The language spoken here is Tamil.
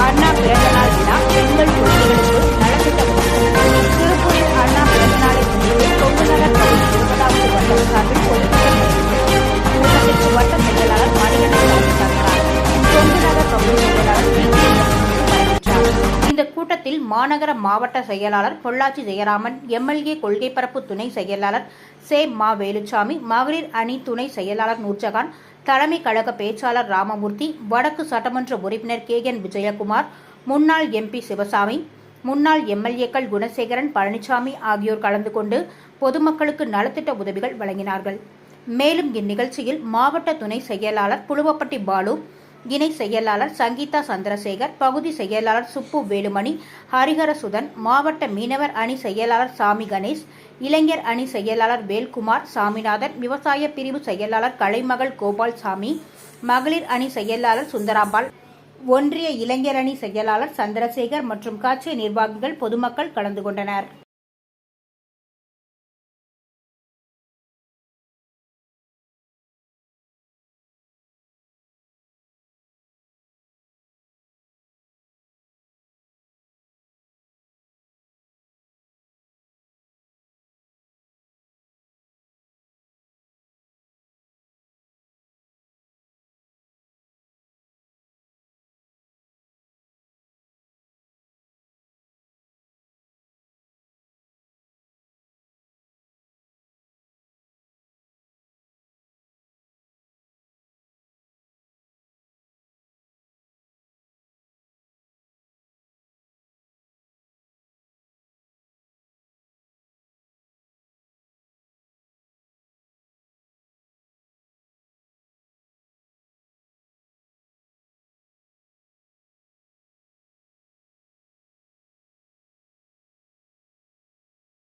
அண்ணா பிறந்த நாள் விழா பெண்கள் குழந்தைகளுக்கு நலத்திட்டம் திருப்பூரில் அண்ணா பிறந்தநாளை முன்னிட்டு தொங்கு நகர் பகுதி இருபதாவது வட்டம் சார்பில் பொதுக்கூட்டம் நடைபெற்றது. கூட்டத்திற்கு வட்ட செயலாளர் மணிகண்டன் தலைமை தாங்கினார். நகர் பகுதி செயலாளர் வி. கே. இந்த கூட்டத்தில் மாநகர மாவட்ட செயலாளர் பொள்ளாச்சி ஜெயராமன் எம்எல்ஏ கொள்கை பரப்பு துணை செயலாளர் சே மா வேலுச்சாமி மகளிர் அணி துணை செயலாளர் நூர்ஜகான் தலைமை கழக பேச்சாளர் ராமமூர்த்தி வடக்கு சட்டமன்ற உறுப்பினர் கே என் விஜயகுமார் முன்னாள் எம்பி சிவசாமி முன்னாள் எம்எல்ஏக்கள் குணசேகரன் பழனிசாமி ஆகியோர் கலந்து கொண்டு பொதுமக்களுக்கு நலத்திட்ட உதவிகள் வழங்கினார்கள். மேலும் இந்நிகழ்ச்சியில் மாவட்ட துணை செயலாளர் புழுவப்பட்டி பாலு இணை செயலாளர் சங்கீதா சந்திரசேகர் பகுதி செயலாளர் சுப்பு வேலுமணி ஹரிஹரசுதன் மாவட்ட மீனவர் அணி செயலாளர் சாமி கணேஷ் இளைஞர் அணி செயலாளர் வேல்குமார் சாமிநாதன் விவசாய பிரிவு செயலாளர் கலைமகள் கோபால்சாமி மகளிர் அணி செயலாளர் சுந்தராம்பாள் ஒன்றிய இளைஞர் அணி செயலாளர் சந்திரசேகர் மற்றும் கட்சி நிர்வாகிகள் பொதுமக்கள் கலந்து கொண்டனர்.